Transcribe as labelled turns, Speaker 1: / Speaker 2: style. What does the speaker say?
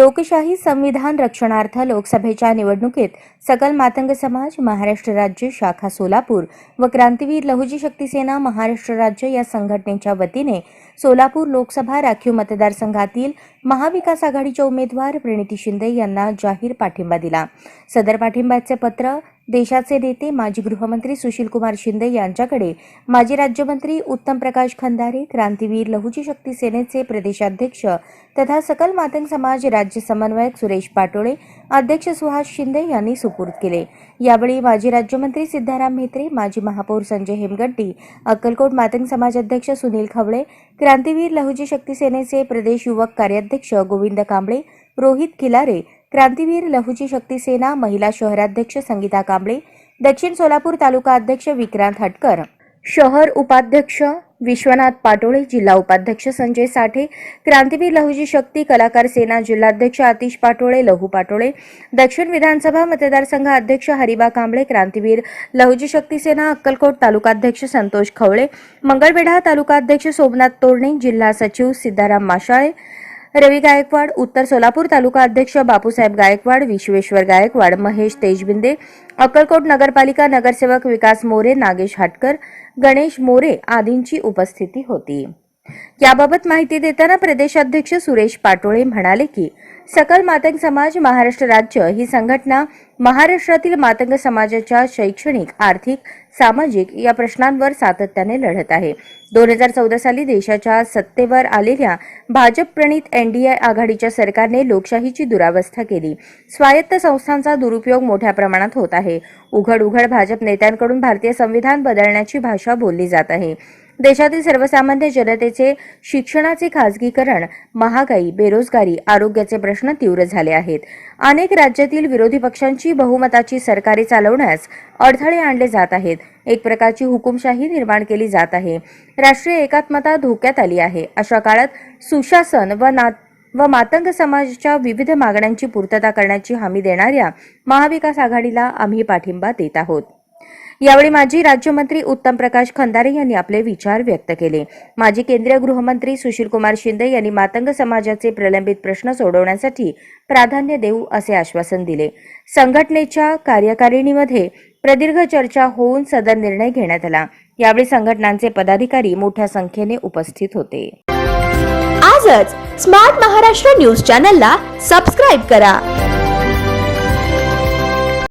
Speaker 1: लोकशाही संविधान रक्षणार्थ लोकसभेच्या निवडणुकीत सकल मातंग समाज महाराष्ट्र राज्य शाखा सोलापूर व क्रांतीवीर लहुजी शक्ती सेना महाराष्ट्र राज्य या संघटनेच्या वतीने सोलापूर लोकसभा राखीव मतदारसंघातील महाविकास आघाडीच्या उमेदवार प्रणिती शिंदे यांना जाहीर पाठिंबा दिला. सदर पाठिंब्याचे पत्र देशाचे नेते माजी गृहमंत्री सुशीलकुमार शिंदे यांच्याकडे माजी राज्यमंत्री उत्तम प्रकाश खंदारे क्रांतीवीर लहुजी शक्ती सेनेचे प्रदेशाध्यक्ष तथा सकल मातंग समाज राज्य समन्वयक सुरेश पाटोळे अध्यक्ष सुहास शिंदे यांनी सुपूर्द केले. यावेळी माजी राज्यमंत्री सिद्धाराम म्हेत्रे माजी महापौर संजय हेमगड्डी अक्कलकोट मातंग समाज अध्यक्ष सुनील खवळे क्रांतीवीर लहुजी शक्ती सेनेचे प्रदेश युवक कार्याध्यक्ष गोविंद कांबळे रोहित खिलारे क्रांतीवीर लहुजी शक्ती सेना महिला शहराध्यक्ष संगीता कांबळे दक्षिण सोलापूर तालुका अध्यक्ष विक्रांत हटकर शहर उपाध्यक्ष विश्वनाथ पाटोळे जिल्हा उपाध्यक्ष संजय साठे क्रांतीवीर लहुजी शक्ती कलाकार सेना जिल्हाध्यक्ष आतिश पाटोळे लहू पाटोळे दक्षिण विधानसभा मतदारसंघ अध्यक्ष हरिबा कांबळे क्रांतीवीर लहुजी शक्ती सेना अक्कलकोट तालुकाध्यक्ष संतोष खवळे मंगळवेढा तालुकाध्यक्ष सोमनाथ तोरणे जिल्हा सचिव सिद्धाराम माशाळे रवी गायकवाड उत्तर सोलापूर तालुका अध्यक्ष बापूसाहेब गायकवाड विश्वेश्वर गायकवाड महेश तेजबिंदे अक्कलकोट नगरपालिका नगरसेवक विकास मोरे नागेश हाटकर गणेश मोरे आदींची उपस्थिती होती. याबाबत माहिती देताना प्रदेशाध्यक्ष सुरेश पाटोळे म्हणाले की सकल मातंग समाज महाराष्ट्र राज्य ही संघटना महाराष्ट्रातील मातंग समाजाच्या शैक्षणिक आर्थिक सामाजिक या प्रश्नांवर सातत्याने लढत आहे. दोन हजार चौदा साली देशाच्या सत्तेवर आलेल्या भाजप प्रणित एनडीए आघाडीच्या सरकारने लोकशाहीची दुरावस्था केली. स्वायत्त संस्थांचा दुरुपयोग मोठ्या प्रमाणात होत आहे. उघड उघड भाजप नेत्यांकडून भारतीय संविधान बदलण्याची भाषा बोलली जात आहे. देशातील सर्वसामान्य जनतेचे शिक्षणाचे खाजगीकरण महागाई बेरोजगारी आरोग्याचे प्रश्न तीव्र झाले आहेत. अनेक राज्यातील विरोधी पक्षांची बहुमताची सरकारे चालवण्यास अडथळे आणले जात आहेत. एक प्रकारची हुकुमशाही निर्माण केली जात आहे. राष्ट्रीय एकात्मता धोक्यात आली आहे. अशा काळात सुशासन व ना व मातंग समाजाच्या विविध मागण्यांची पूर्तता करण्याची हमी देणाऱ्या महाविकास आघाडीला आम्ही पाठिंबा देत आहोत. यावेळी माजी राज्यमंत्री उत्तम प्रकाश खंदारे यांनी आपले विचार व्यक्त केले. माजी केंद्रीय गृहमंत्री सुशीलकुमार शिंदे यांनी मातंग समाजाचे प्रलंबित प्रश्न सोडवण्यासाठी प्राधान्य देऊ असे आश्वासन दिले. संघटनेच्या कार्यकारिणीमध्ये प्रदीर्घ चर्चा होऊन सदर निर्णय घेण्यात आला. यावेळी संघटनांचे पदाधिकारी मोठ्या संख्येने उपस्थित होते.
Speaker 2: आजच स्मार्ट महाराष्ट्र न्यूज चॅनलला सबस्क्राईब करा.